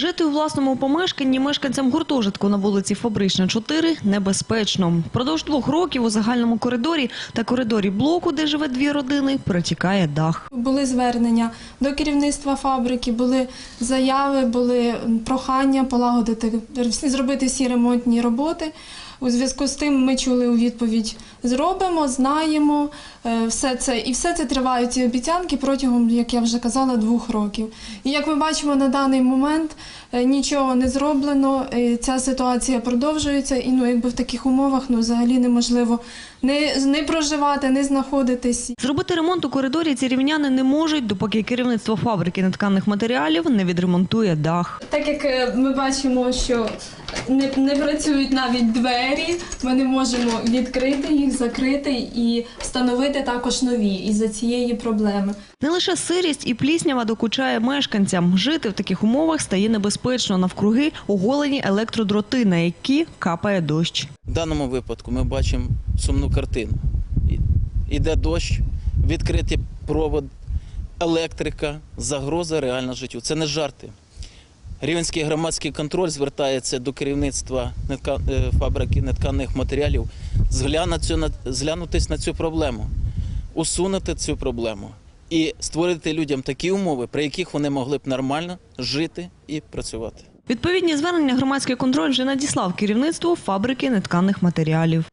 Жити у власному помешканні мешканцям гуртожитку на вулиці Фабрична 4 небезпечно. Продовж двох років у загальному коридорі та коридорі блоку, де живе дві родини, протікає дах. Були звернення до керівництва фабрики, були заяви, були прохання полагодити, зробити всі ремонтні роботи. У зв'язку з тим ми чули у відповідь: зробимо, знаємо е, все це, і все це тривають ці обіцянки протягом, як я вже казала, двох років. І як ми бачимо на даний момент, е, нічого не зроблено. е, Ця ситуація продовжується, і ну, якби в таких умовах ну, взагалі неможливо не, не проживати, не знаходитись. Зробити ремонт у коридорі ці рівняни не можуть, допоки керівництво фабрики нетканих матеріалів не відремонтує дах. Так як ми бачимо, що не, не працюють навіть двері, ми не можемо відкрити їх, закрити і встановити також нові із-за цієї проблеми. Не лише сирість і пліснява докучає мешканцям. Жити в таких умовах стає небезпечно. Навкруги оголені електродроти, на які капає дощ. В даному випадку ми бачимо сумну картину. Іде дощ, відкритий провод, електрика, загроза реально життю. Це не жарти. Рівенський громадський контроль звертається до керівництва е, фабрики нетканих матеріалів зглянути цю- на- зглянутись на цю проблему, усунути цю проблему і створити людям такі умови, при яких вони могли б нормально жити і працювати. Відповідні звернення громадський контроль вже надіслав керівництву фабрики нетканих матеріалів.